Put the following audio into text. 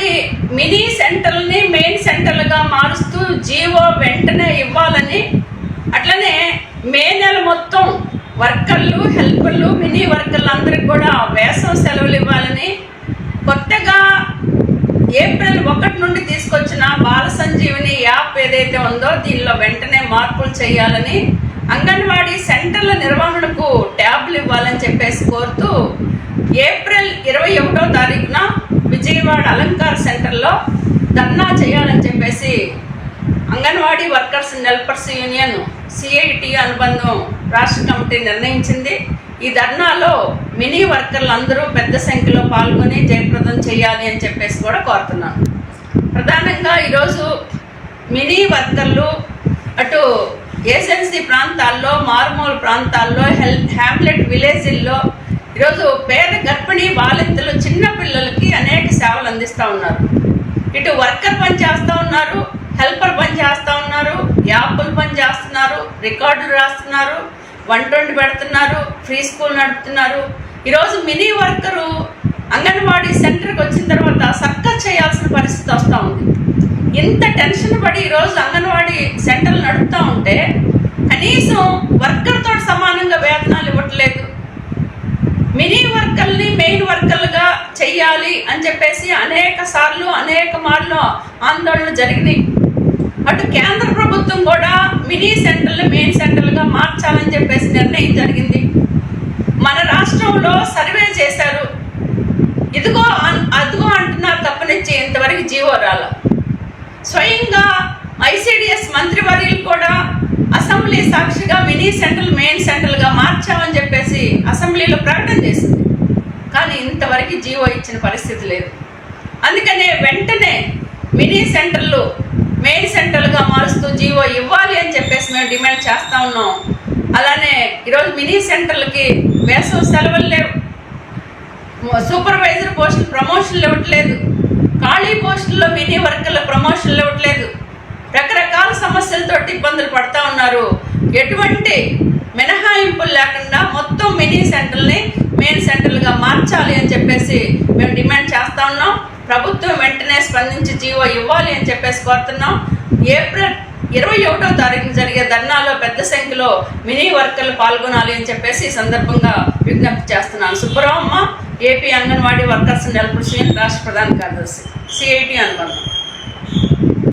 Anganwadi mini సెంటర్ని main సెంటర్లుగా మారుస్తూ జీవో వెంటనే ఇవ్వాలని అట్లనే మే నెల మొత్తం వర్కర్లు హెల్పర్లు మినీ వర్కర్లు అందరికి కూడా వేసవ సెలవులు ఇవ్వాలని కొత్తగా ఏప్రిల్ ఒకటి నుండి తీసుకొచ్చిన బాల సంజీవని యాప్ ఏదైతే ఉందో దీనిలో వెంటనే మార్పులు చేయాలని అంగన్వాడీ సెంటర్ల నిర్వహణకు ట్యాబ్లు ఇవ్వాలని చెప్పేసి కోరుతూ ఏప్రిల్ ఇరవై ఒకటో తారీఖున విజయవాడ అలంకార్ సెంటర్లో ధర్నా చేయాలని చెప్పేసి అంగన్వాడీ వర్కర్స్ నెల్పర్స్ హెల్పర్స్ యూనియన్ సిఐటి అనుబంధం రాష్ట్ర కమిటీ నిర్ణయించింది. ఈ ధర్నాలో మినీ వర్కర్లు అందరూ పెద్ద సంఖ్యలో పాల్గొని జయప్రదం చేయాలి అని చెప్పేసి కూడా కోరుతున్నాను. ప్రధానంగా ఈరోజు మినీ వర్కర్లు అటు ఏజెన్సీ ప్రాంతాల్లో మారుమూల ప్రాంతాల్లో హెల్ హ్యామ్లెట్ విలేజ్ల్లో ఈరోజు పేద గర్భిణీ బాలింతలు చిన్న పిల్లలకి అనేక సేవలు అందిస్తూ ఉన్నారు. ఇటు వర్కర్ పని చేస్తూ ఉన్నారు హెల్పర్ పని చేస్తూ ఉన్నారు యాప్లు పని చేస్తున్నారు రికార్డులు రాస్తున్నారు వంట వండి పెడుతున్నారు ఫ్రీ స్కూల్ నడుపుతున్నారు. ఈరోజు మినీ వర్కరు అంగన్వాడీ సెంటర్కి వచ్చిన తర్వాత సక్క చేయాల్సిన పరిస్థితి వస్తూ ఉంది. ఇంత టెన్షన్ పడి ఈరోజు అంగన్వాడీ సెంటర్లు నడుపుతూ ఉంటే కనీసం వర్కర్తో సమానంగా వేతనాలు ఇవ్వట్లేదు మినీ వర్కర్ని మెయిన్ వర్కర్లుగా చెయ్యాలి అని చెప్పేసి అనేక సార్లు అనేక మార్లు ఆందోళన జరిగినాయి. అటు కేంద్ర ప్రభుత్వం కూడా మినీ సెంటర్లు మెయిన్ సెంటర్లుగా మార్చాలని చెప్పేసి నిర్ణయం జరిగింది. మన రాష్ట్రంలో సర్వే చేశారు. ఇదిగో అన్- అదిగో అంటున్నారు తప్పనిచ్చి ఇంతవరకు జీవో రాల స్వయంగా ఐసిడిఎస్ మంత్రివర్యులు కూడా అసెంబ్లీ సాక్షిగా మినీ సెంటర్లు మెయిన్ సెంటర్లుగా మార్చామని చెప్పేసి అసెంబ్లీలో ప్రకటన చేసింది. కానీ ఇంతవరకు జీవో ఇచ్చిన పరిస్థితి లేదు. అందుకనే వెంటనే మినీ సెంటర్లు మెయిన్ సెంటర్లుగా మారుస్తూ జీవో ఇవ్వాలి అని చెప్పేసి మేము డిమాండ్ చేస్తూ ఉన్నాం. అలానే ఈరోజు మినీ సెంటర్లకి వేసవి సెలవులు లేవు. సూపర్వైజర్ పోస్టులు ప్రమోషన్లు ఇవ్వట్లేదు. ఖాళీ పోస్టుల్లో మినీ వర్కర్ల ప్రమోషన్లు ఇవ్వట్లేదు. రకరకాల సమస్యలతో ఇబ్బందులు పడుతూ ఉన్నారు. ఎటువంటి మినహాయింపులు లేకుండా మొత్తం మినీ సెంటర్ని మెయిన్ సెంటర్లుగా మార్చాలి అని చెప్పేసి మేము డిమాండ్ చేస్తా ఉన్నాం. ప్రభుత్వం వెంటనే స్పందించి జీవో ఇవ్వాలి అని చెప్పేసి కోరుతున్నాం. ఏప్రిల్ ఇరవై ఒకటో తారీఖున జరిగే ధర్నాలో పెద్ద సంఖ్యలో మినీ వర్కర్లు పాల్గొనాలి అని చెప్పేసి ఈ సందర్భంగా విజ్ఞప్తి చేస్తున్నాను. సుబ్బరామమ్మ ఏపీ అంగన్వాడీ వర్కర్స్ నెలకొచ్చి రాష్ట్ర ప్రధాన కార్యదర్శి సిఐటి అనుబంధం.